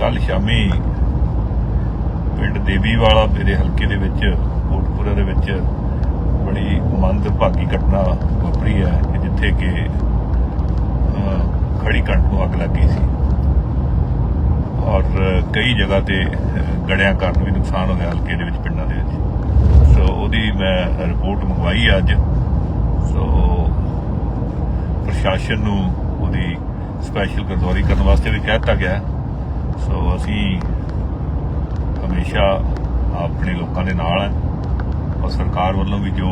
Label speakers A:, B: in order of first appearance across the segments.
A: ਕੱਲ ਸ਼ਾਮੀ ਪਿੰਡ ਦੇਵੀਵਾਲਾ ਮੇਰੇ ਹਲਕੇ ਦੇ ਵਿੱਚ ਕੋਟਪੁਰਾ ਦੇ ਵਿੱਚ ਬੜੀ ਮੰਦਭਾਗੀ ਘਟਨਾ ਵਾਪਰੀ ਹੈ ਕਿ ਜਿੱਥੇ ਕਿ ਖੜੀ ਕਣਕ ਨੂੰ ਅੱਗ ਲੱਗ ਗਈ ਸੀ। ਔਰ ਕਈ ਜਗ੍ਹਾ ਤੇ ਅਹ, ਗੜਿਆਂ ਕਾਰਨ ਵੀ ਨੁਕਸਾਨ ਹੋ ਗਿਆ ਹਲਕੇ ਦੇ ਵਿੱਚ ਪਿੰਡਾਂ ਦੇ ਵਿੱਚ। ਸੋ ਉਹਦੀ ਮੈਂ ਰਿਪੋਰਟ ਮੰਗਵਾਈ ਹੈ ਅੱਜ। ਸੋ ਪ੍ਰਸ਼ਾਸਨ ਨੂੰ ਉਹਦੀ ਸਪੈਸ਼ਲ ਗਰਦੌਰੀ ਕਰਨ ਵਾਸਤੇ ਵੀ ਕਹਿ ਦਿੱਤਾ ਗਿਆ ਸੋ ਅਸੀਂ ਹਮੇਸ਼ਾ ਆਪਣੇ ਲੋਕਾਂ ਦੇ ਨਾਲ ਹੈ। ਔਰ ਸਰਕਾਰ ਵੱਲੋਂ ਵੀ ਜੋ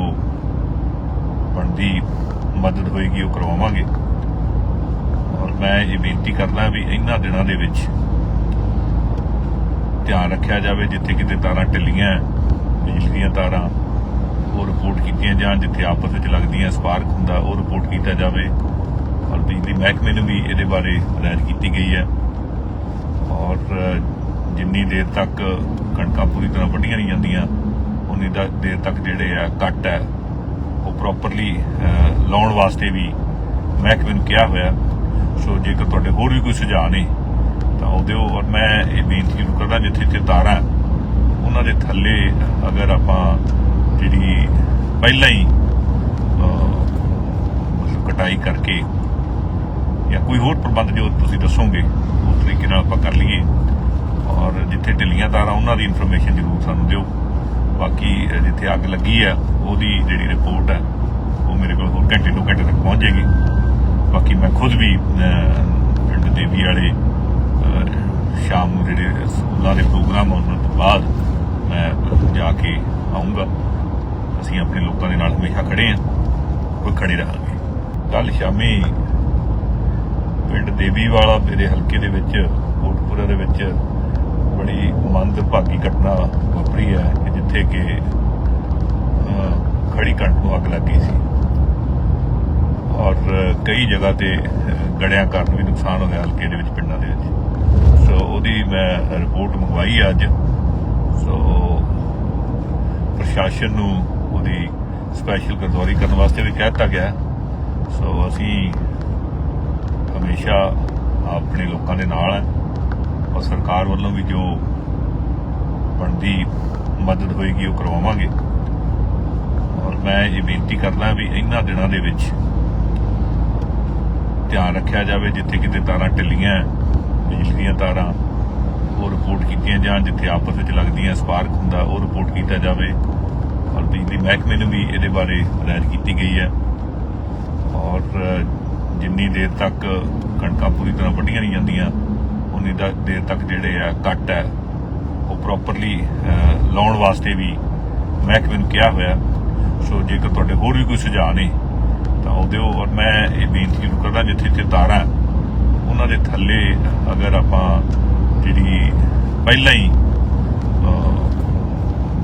A: ਬਣਦੀ ਮਦਦ ਹੋਏਗੀ, ਉਹ ਕਰਵਾਵਾਂਗੇ। ਔਰ ਮੈਂ ਇਹ ਬੇਨਤੀ ਕਰਦਾ ਵੀ ਇਹਨਾਂ ਦਿਨਾਂ ਦੇ ਵਿੱਚ ਧਿਆਨ ਰੱਖਿਆ ਜਾਵੇ, ਜਿੱਥੇ ਕਿਤੇ ਤਾਰਾਂ ਢਿੱਲੀਆਂ ਬਿਜਲੀ ਦੀਆਂ ਤਾਰਾਂ, ਉਹ ਰਿਪੋਰਟ ਕੀਤੀਆਂ ਜਾਣ, ਜਿੱਥੇ ਆਪਸ ਵਿੱਚ ਲੱਗਦੀਆਂ ਸਪਾਰਕ ਹੁੰਦਾ, ਉਹ ਰਿਪੋਰਟ ਕੀਤਾ ਜਾਵੇ। ਔਰ ਬਿਜਲੀ ਮਹਿਕਮੇ ਨੂੰ ਵੀ ਇਹਦੇ ਬਾਰੇ ਹਦਾਇਤ ਕੀਤੀ ਗਈ ਹੈ। ਔਰ ਜਿੰਨੀ ਦੇਰ ਤੱਕ ਕਣਕਾਂ ਪੂਰੀ ਤਰ੍ਹਾਂ ਵੱਢੀਆਂ ਨਹੀਂ ਜਾਂਦੀਆਂ, ਉਨੀ ਦੇਰ ਤੱਕ ਜਿਹੜੇ ਆ ਕੱਟ ਹੈ, ਉਹ ਪ੍ਰੋਪਰਲੀ ਲਾਉਣ ਵਾਸਤੇ ਵੀ ਮਹਿਕਮੇ ਨੂੰ ਕਿਹਾ ਹੋਇਆ ਸੋ ਜੇਕਰ ਤੁਹਾਡੇ ਹੋਰ ਵੀ ਕੋਈ ਸੁਝਾਅ ਨੇ, ਤਾਂ ਉਹ ਦਿਓ। ਔਰ ਮੈਂ ਇਹ ਬੇਨਤੀ ਜ਼ਰੂਰ ਕਰਦਾ, ਜਿੱਥੇ ਜਿੱਥੇ ਤਾਰਾਂ ਉਹਨਾਂ ਦੇ ਥੱਲੇ ਅਗਰ ਆਪਾਂ ਜਿਹੜੀ ਪਹਿਲਾਂ ਹੀ ਮਤਲਬ ਕਟਾਈ ਕਰਕੇ ਕੋਈ ਹੋਰ ਪ੍ਰਬੰਧ ਜੋ ਤੁਸੀਂ ਦੱਸੋਗੇ, ਉਸ ਤਰੀਕੇ ਨਾਲ ਆਪਾਂ ਕਰ ਲਈਏ। ਔਰ ਜਿੱਥੇ ਢਿੱਲੀਆਂ ਤਾਰਾਂ, ਉਹਨਾਂ ਦੀ ਇਨਫੋਰਮੇਸ਼ਨ ਜ਼ਰੂਰ ਸਾਨੂੰ ਦਿਓ। ਬਾਕੀ ਜਿੱਥੇ ਅੱਗ ਲੱਗੀ ਆ, ਉਹਦੀ ਜਿਹੜੀ ਰਿਪੋਰਟ ਹੈ ਉਹ ਮੇਰੇ ਕੋਲ ਹੋਰ ਘੰਟੇ ਦੋ ਘੰਟੇ ਤੱਕ ਪਹੁੰਚ ਜਾਏਗੀ। ਬਾਕੀ ਮੈਂ ਖੁਦ ਵੀ ਪਿੰਡ ਦੇਵੀ ਵਾਲੇ ਸ਼ਾਮ ਨੂੰ ਜਿਹੜੇ ਸਕੂਲਾਂ ਦੇ ਪ੍ਰੋਗਰਾਮ ਹੋਣ ਤੋਂ ਬਾਅਦ ਮੈਂ ਜਾ ਕੇ ਆਉਂਗਾ ਅਸੀਂ ਆਪਣੇ ਲੋਕਾਂ ਦੇ ਨਾਲ ਹਮੇਸ਼ਾ ਖੜੇ ਹਾਂ ਕੋਈ ਖੜੇ ਰਹਾਂਗੇ। ਕੱਲ ਸ਼ਾਮੀ ਪਿੰਡ ਦੇਵੀਵਾਲਾ ਮੇਰੇ ਹਲਕੇ ਦੇ ਵਿੱਚ ਕੋਟਪੁਰਾ ਦੇ ਵਿੱਚ ਬੜੀ ਮੰਦਭਾਗੀ ਘਟਨਾ ਵਾਪਰੀ ਹੈ ਕਿ ਜਿੱਥੇ ਕਿ ਖੜੀ ਕਣਕ ਨੂੰ ਅੱਗ ਲੱਗ ਗਈ ਸੀ। ਔਰ ਕਈ ਜਗ੍ਹਾ ਤੇ ਅਹ, ਗੜਿਆਂ ਕਾਰਨ ਵੀ ਨੁਕਸਾਨ ਹੋਇਆ ਹਲਕੇ ਦੇ ਵਿੱਚ ਪਿੰਡਾਂ ਦੇ ਵਿੱਚ। ਸੋ ਉਹਦੀ ਮੈਂ ਰਿਪੋਰਟ ਮੰਗਵਾਈ ਅੱਜ। ਸੋ ਪ੍ਰਸ਼ਾਸਨ ਨੂੰ ਉਹਦੀ ਸਪੈਸ਼ਲ ਗਰਦੌਰੀ ਕਰਨ ਵਾਸਤੇ ਵੀ ਕਹਿ ਦਿੱਤਾ ਗਿਆ। ਸੋ ਅਸੀਂ ਹਮੇਸ਼ਾ ਆਪਣੇ ਲੋਕਾਂ ਦੇ ਨਾਲ ਹੈ। ਔਰ ਸਰਕਾਰ ਵੱਲੋਂ ਵੀ ਜੋ ਬਣਦੀ ਮਦਦ ਹੋਏਗੀ, ਉਹ ਕਰਵਾਵਾਂਗੇ। ਔਰ ਮੈਂ ਇਹ ਬੇਨਤੀ ਕਰਦਾ ਵੀ ਇਹਨਾਂ ਦਿਨਾਂ ਦੇ ਵਿੱਚ ਧਿਆਨ ਰੱਖਿਆ ਜਾਵੇ, ਜਿੱਥੇ ਕਿਤੇ ਤਾਰਾਂ ਢਿੱਲੀਆਂ ਬਿਜਲੀ ਦੀਆਂ ਤਾਰਾਂ ਉਹ ਰਿਪੋਰਟ ਕੀਤੀਆਂ ਜਾਣ, ਜਿੱਥੇ ਆਪਸ ਵਿੱਚ ਲੱਗਦੀਆਂ ਸਪਾਰਕ ਹੁੰਦਾ, ਉਹ ਰਿਪੋਰਟ ਕੀਤਾ ਜਾਵੇ। ਔਰ ਬਿਜਲੀ ਮਹਿਕਮੇ ਨੂੰ ਵੀ ਇਹਦੇ ਬਾਰੇ ਹਦਾਇਤ ਕੀਤੀ ਗਈ ਹੈ। ਔਰ ਜਿੰਨੀ ਦੇਰ ਤੱਕ ਕਣਕਾਂ ਪੂਰੀ ਤਰ੍ਹਾਂ ਵੱਢੀਆਂ ਨਹੀਂ ਜਾਂਦੀਆਂ, ਉਨੀ ਦੇਰ ਤੱਕ ਜਿਹੜੇ ਆ ਕੱਟ ਹੈ, ਉਹ ਪ੍ਰੋਪਰਲੀ ਲਾਉਣ ਵਾਸਤੇ ਵੀ ਮਹਿਕਮੇ ਨੂੰ ਕਿਹਾ ਹੋਇਆ। ਸੋ ਜੇਕਰ ਤੁਹਾਡੇ ਹੋਰ ਵੀ ਕੋਈ ਸੁਝਾਅ ਨੇ, ਤਾਂ ਉਹ ਦਿਓ। ਔਰ ਮੈਂ ਇਹ ਬੇਨਤੀ ਜ਼ਰੂਰ ਕਰਦਾ, ਜਿੱਥੇ ਜਿੱਥੇ ਤਾਰਾਂ ਉਹਨਾਂ ਦੇ ਥੱਲੇ ਅਗਰ ਆਪਾਂ ਜਿਹੜੀ ਪਹਿਲਾਂ ਹੀ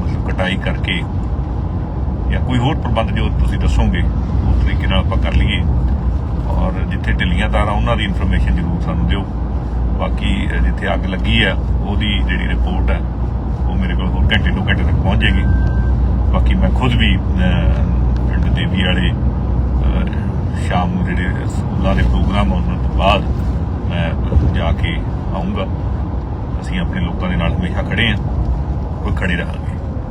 A: ਮਤਲਬ ਕਟਾਈ ਕਰਕੇ ਜਾਂ ਕੋਈ ਹੋਰ ਪ੍ਰਬੰਧ ਜੋ ਤੁਸੀਂ ਦੱਸੋਗੇ ਉਸ ਤਰੀਕੇ ਨਾਲ ਆਪਾਂ ਕਰ ਲਈਏ। ਔਰ ਜਿੱਥੇ ਢਿੱਲੀਆਂ ਤਾਰਾਂ, ਉਹਨਾਂ ਦੀ ਇਨਫੋਰਮੇਸ਼ਨ ਜ਼ਰੂਰ ਸਾਨੂੰ ਦਿਓ। ਬਾਕੀ ਜਿੱਥੇ ਅੱਗ ਲੱਗੀ ਆ, ਉਹਦੀ ਜਿਹੜੀ ਰਿਪੋਰਟ ਹੈ ਉਹ ਮੇਰੇ ਕੋਲ ਹੋਰ ਘੰਟੇ ਤੋਂ ਘੰਟੇ ਤੱਕ ਪਹੁੰਚ ਜਾਏਗੀ। ਬਾਕੀ ਮੈਂ ਖੁਦ ਵੀ ਪਿੰਡ ਦੇਵੀ ਵਾਲੇ ਸ਼ਾਮ ਨੂੰ ਜਿਹੜੇ ਸਕੂਲਾਂ ਦੇ ਪ੍ਰੋਗਰਾਮ ਉਹਨਾਂ ਤੋਂ ਬਾਅਦ ਮੈਂ ਜਾ ਕੇ ਆਉਂਗਾ ਅਸੀਂ ਆਪਣੇ ਲੋਕਾਂ ਦੇ ਨਾਲ ਹਮੇਸ਼ਾ ਖੜੇ ਹਾਂ ਕੋਈ ਖੜੇ ਰਹਾਂਗੇ।